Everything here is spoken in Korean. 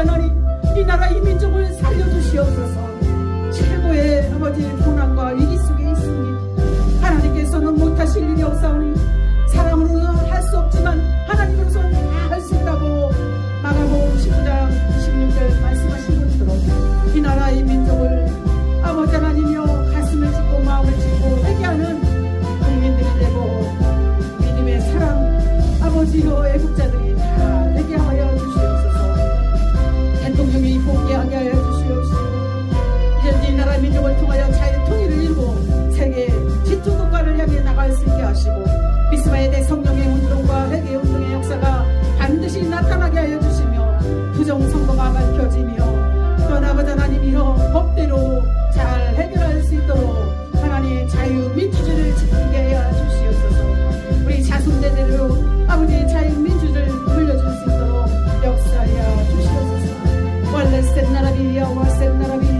주시옵나니 이 나라 이 민족을 살려주시옵소서. 최고의 아버지 민족을 통하여 자유 통일을 이루고 세계 지투 국가를 향해 나갈 수 있게 하시고 비스마의 대성령의 운동과 회개 운동의 역사가 반드시 나타나게 하여 주시며 부정 선거가 밝혀지며 또 아버지 하나님이여 법대로 잘 해결할 수 있도록 하나님의 자유 민주주의를 지키게 하여 주시옵소서. 우리 자손대대로 아버지의 자유 민주주의를 물려줄 수 있도록 역사하여 주시옵소서. 원래 센 나라비야 와센 나라비